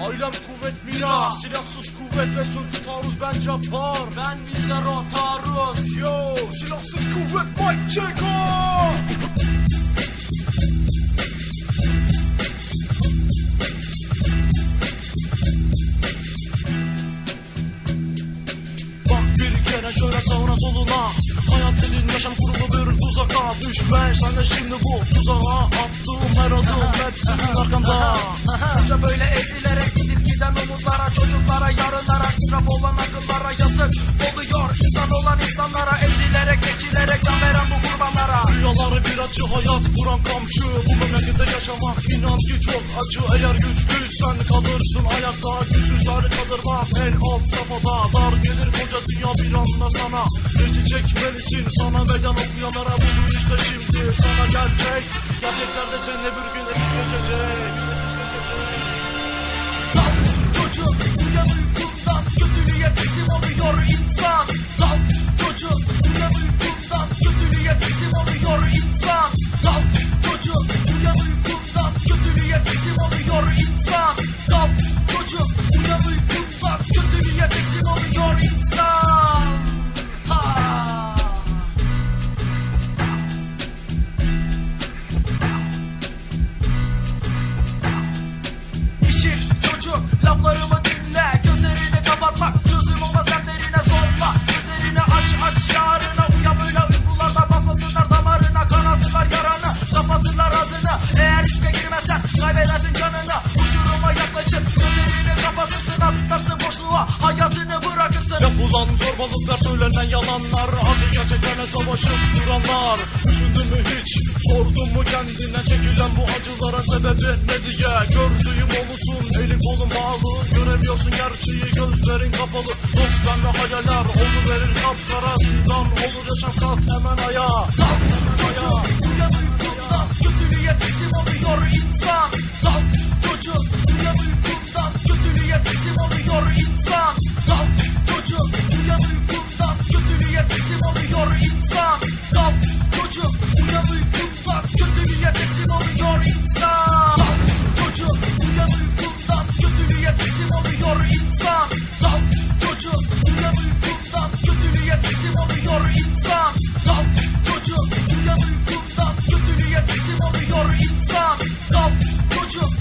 Ailem kuvvet mira Silahsız kuvvet ve sözlü taarruz ben Cabbar Ben Vizero Taarruz. Yo silahsız kuvvet Mike Çeko Bak bir kere şöyle sağına soluna. Hayat dediğin yaşam kurulu bir tuzaka Düşme sen de şimdi bu tuzağa Attığım her adım hep senin arkanda. Önce böyle ezilerek israf olan akıllara Yazık oluyor. İnsan olan insanlara Ezilerek geçilerek can veren bu kurbanlara. Rüyaları bir acı hayat kuran kamçı Bu memlekette yaşamak inan ki çok acı. Eğer güçlüysen kalırsın ayakta Güçsüzler kalır bak en alt safhada Dar gelir koca dünya bir anda sana. Geçi çekmelisin sana meydan okuyanlara Budur işte şimdi. Sana gerçek Gerçeklerde seninle bir gün ekip geçecek kapatırsın Atlarsın boşluğa hayatını bırakırsın. Yapılan zorbalıklar söylenen yalanlar Acı gerçeklerle savaşıp duranlar. Düşündün mü hiç sordun mu kendine Çekilen bu acıların sebebi ne diye? Gördüğüm o musun elin kolun bağlı Göremiyorsun gerçeği gözlerin kapalı. Dost ve hayaller oluverir kapkara. Zindan olur yaşam kalk hemen ayağa. Kalk çocuk uyan uyan uykundan kötülüğe teslim oluyor insan. Kalk çocuk uyan uykundan kötülüğe teslim oluyor insan. Kalk çocuk